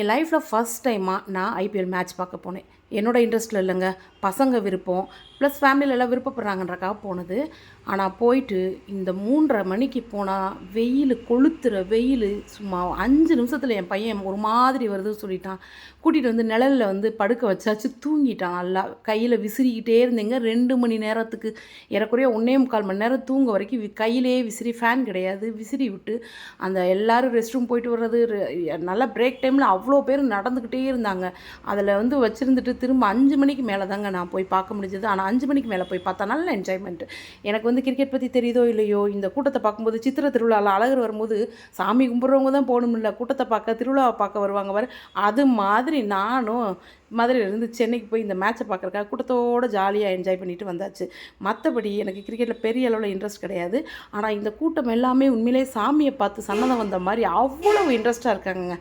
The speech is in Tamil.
என் லைஃப்பில் ஃபஸ்ட் டைமாக நான் ஐபிஎல் மேட்ச் பார்க்க போனேன். என்னோட இன்ட்ரெஸ்ட்டில் இல்லைங்க. பசங்க விருப்பம். ப்ளஸ் ஃபேமிலியில் எல்லாம் விருப்பப்படுறாங்கன்றக்காக போனது. ஆனால் போயிட்டு இந்த மூன்றரை மணிக்கு போனால் வெயில் கொளுத்துற வெயில் சும்மா அஞ்சு நிமிஷத்தில் என் பையன் ஒரு மாதிரி வருதுன்னு சொல்லிட்டான். கூட்டிகிட்டு வந்து நிழலில் வந்து படுக்க வச்சாச்சு. தூங்கிட்டான் நல்லா. கையில் விசிறிக்கிட்டே இருந்தேங்க. ரெண்டு மணி நேரத்துக்கு. ஏறக்குறைய ஒன்றே முக்கால் மணி நேரம் தூங்க வரைக்கும் கையிலே விசிறி ஃபேன் கிடையாது. விசிறி விட்டு அந்த எல்லாரும் ரெஸ்ட் ரூம் போயிட்டு வர்றது நல்லா பிரேக் டைமில் அவ்வளோ பேர் நடந்துக்கிட்டே இருந்தாங்க. அதில் வந்து வச்சுருந்துட்டு திரும்ப அஞ்சு மணிக்கு மேலே தாங்க நான் போய் பார்க்க முடிஞ்சது. ஆனால் அஞ்சு மணிக்கு மேலே போய் பார்த்தா நல்ல என்ஜாய்மெண்ட் எனக்கு வந்து கிரிக்கெட் பற்றி தெரியுதோ இல்லையோ இந்த கூட்டத்தை பார்க்கும்போது சித்திர திருவிழாவில் அழகர் வரும்போது சாமி கும்பிட்றவங்க தான் போகணும் இல்லை கூட்டத்தை பார்க்க திருவிழாவை பார்க்க வருவாங்க வர அது மாதிரி நானும் மதுரையிலேருந்து சென்னைக்கு போய் இந்த மேட்ச்சை பார்க்குறக்காக கூட்டத்தோட ஜாலியாக என்ஜாய் பண்ணிட்டு வந்தாச்சு. மற்றபடி எனக்கு கிரிக்கெட்டில் பெரிய அளவில் இன்ட்ரெஸ்ட் கிடையாது. ஆனால் இந்த கூட்டம் எல்லாமே உண்மையிலே சாமியை பார்த்து சன்னதம் வந்த மாதிரி அவ்வளவு இன்ட்ரெஸ்ட்டாக இருக்காங்க